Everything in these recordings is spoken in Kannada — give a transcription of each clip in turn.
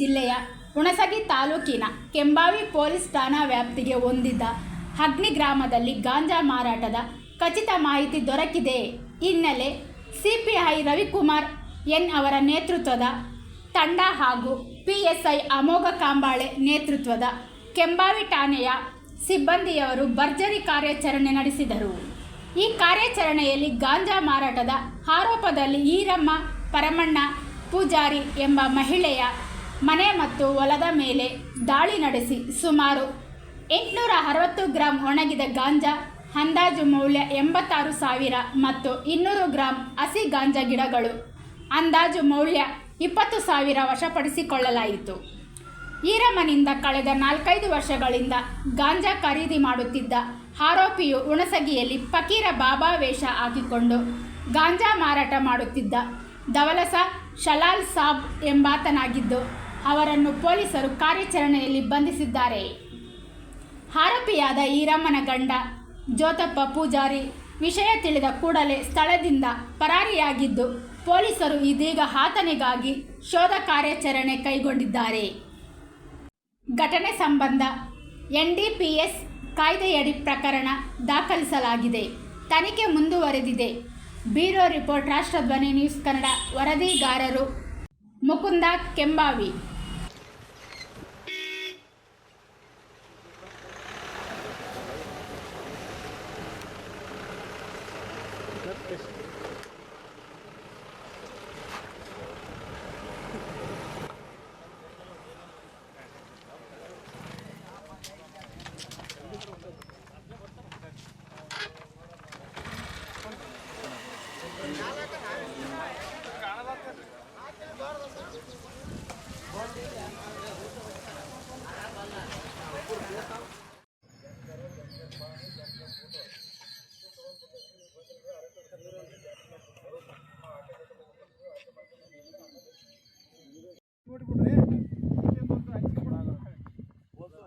ಜಿಲ್ಲೆಯ ಹುಣಸಗಿ ತಾಲೂಕಿನ ಕೆಂಬಾವಿ ಪೊಲೀಸ್ ಠಾಣಾ ವ್ಯಾಪ್ತಿಗೆ ಹೊಂದಿದ್ದ ಅಗ್ನಿ ಗ್ರಾಮದಲ್ಲಿ ಗಾಂಜಾ ಮಾರಾಟದ ಖಚಿತ ಮಾಹಿತಿ ದೊರಕಿದೆ. ಹಿನ್ನೆಲೆ ಸಿಪಿಐ ರವಿಕುಮಾರ್ ಎನ್ ಅವರ ನೇತೃತ್ವದ ತಂಡ ಹಾಗೂ ಪಿಎಸ್ಐ ಅಮೋಘ ಕಾಂಬಾಳೆ ನೇತೃತ್ವದ ಕೆಂಬಾವಿ ಠಾಣೆಯ ಸಿಬ್ಬಂದಿಯವರು ಭರ್ಜರಿ ಕಾರ್ಯಾಚರಣೆ ನಡೆಸಿದರು. ಈ ಕಾರ್ಯಾಚರಣೆಯಲ್ಲಿ ಗಾಂಜಾ ಮಾರಾಟದ ಆರೋಪದಲ್ಲಿ ಈರಮ್ಮ ಪರಮಣ್ಣ ಪೂಜಾರಿ ಎಂಬ ಮಹಿಳೆಯ ಮನೆ ಮತ್ತು ಹೊಲದ ಮೇಲೆ ದಾಳಿ ನಡೆಸಿ ಸುಮಾರು ಎಂಟುನೂರ ಅರವತ್ತು ಗ್ರಾಂ ಒಣಗಿದ ಗಾಂಜಾ, ಅಂದಾಜು ಮೌಲ್ಯ ಎಂಬತ್ತಾರು ಸಾವಿರ ಮತ್ತು ಇನ್ನೂರು ಗ್ರಾಂ ಹಸಿ ಗಾಂಜಾ ಗಿಡಗಳು, ಅಂದಾಜು ಮೌಲ್ಯ ಇಪ್ಪತ್ತು ಸಾವಿರ ವಶಪಡಿಸಿಕೊಳ್ಳಲಾಯಿತು. ಈರಮ್ಮನಿಂದ ಕಳೆದ ನಾಲ್ಕೈದು ವರ್ಷಗಳಿಂದ ಗಾಂಜಾ ಖರೀದಿ ಮಾಡುತ್ತಿದ್ದ ಆರೋಪಿಯು ಹುಣಸಗಿಯಲ್ಲಿ ಫಕೀರ ಬಾಬಾ ವೇಷ ಹಾಕಿಕೊಂಡು ಗಾಂಜಾ ಮಾರಾಟ ಮಾಡುತ್ತಿದ್ದ. ದವಲಸ ಶಲಾಲ್ ಸಾಬ್ ಎಂಬಾತನಾಗಿದ್ದು ಅವರನ್ನು ಪೊಲೀಸರು ಕಾರ್ಯಾಚರಣೆಯಲ್ಲಿ ಬಂಧಿಸಿದ್ದಾರೆ. ಆರೋಪಿಯಾದ ಈರಮ್ಮನ ಗಂಡ ಜ್ಯೋತಪ್ಪ ಪೂಜಾರಿ ವಿಷಯ ತಿಳಿದ ಕೂಡಲೇ ಸ್ಥಳದಿಂದ ಪರಾರಿಯಾಗಿದ್ದು, ಪೊಲೀಸರು ಇದೀಗ ಆತನಿಗಾಗಿ ಶೋಧ ಕಾರ್ಯಾಚರಣೆ ಕೈಗೊಂಡಿದ್ದಾರೆ. ಘಟನೆ ಸಂಬಂಧ ಎನ್ಡಿಪಿಎಸ್ ಕಾಯ್ದೆಯಡಿ ಪ್ರಕರಣ ದಾಖಲಿಸಲಾಗಿದೆ. ತನಿಖೆ ಮುಂದುವರೆದಿದೆ. Bureau report, Rashtradhwani News Kannada, ವರದಿಗಾರರು Mukunda Kembhavi.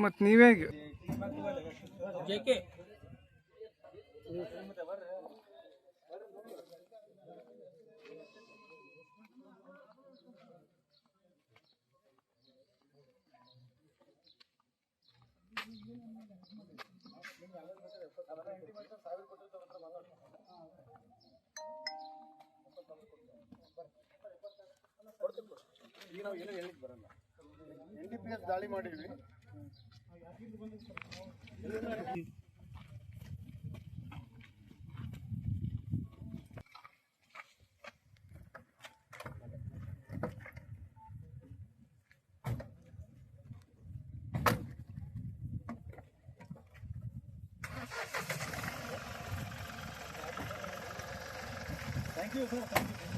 ಮತ್ ನೀವೇ ಈಗ ನಾವು ಏನೂ ಹೇಳಿಕ್ ಬರಲ್ಲ ಎನ್ ಡಿ ಪಿ ಎಸ್ ದಾಳಿ ಮಾಡಿದ್ವಿ thank you sir thank you